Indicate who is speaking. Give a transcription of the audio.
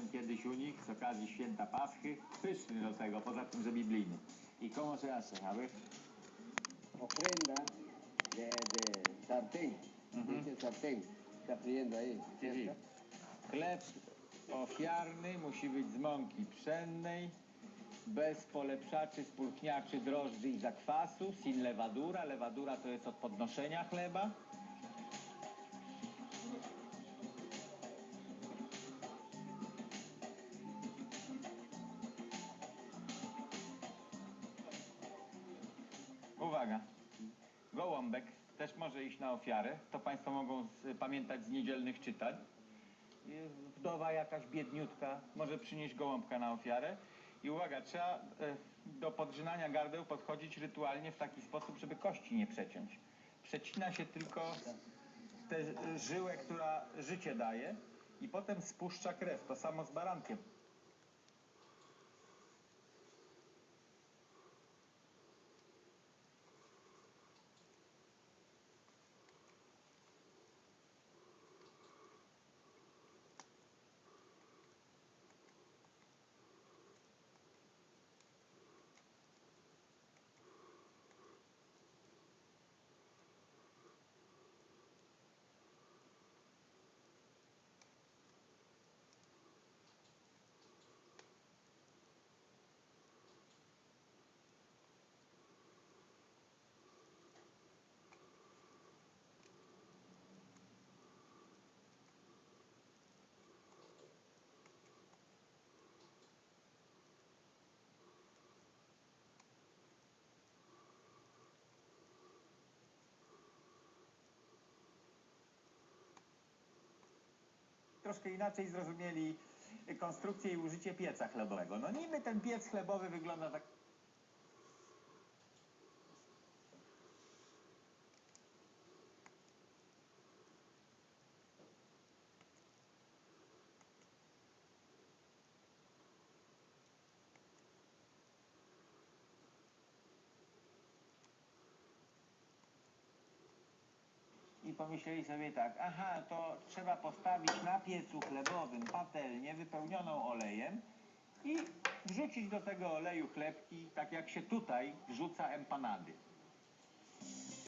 Speaker 1: Byłem kiedyś u nich z okazji święta Paschy. Pyszny do tego, poza tym, że biblijny. ¿Y cómo se hace? A ver.
Speaker 2: ofrenda de, de sartén. Dice sartén. Está friendo ahí.
Speaker 1: Chleb ofiarny musi być z mąki pszennej, bez polepszaczy, spulchniaczy, drożdży i zakwasu, sin lewadura. Lewadura to jest od podnoszenia chleba. Uwaga, gołąbek też może iść na ofiarę. To Państwo mogą z, pamiętać z niedzielnych czytań. Wdowa jakaś biedniutka może przynieść gołąbka na ofiarę. I uwaga, trzeba e, do podrzynania gardeł podchodzić rytualnie w taki sposób, żeby kości nie przeciąć. Przecina się tylko tę żyłę, która życie daje i potem spuszcza krew. To samo z barankiem. Troszkę inaczej zrozumieli konstrukcję i użycie pieca chlebowego. No niby ten piec chlebowy wygląda tak... I pomyśleli sobie tak, aha, to trzeba postawić na piecu chlebowym patelnię wypełnioną olejem i wrzucić do tego oleju chlebki, tak jak się tutaj wrzuca empanady.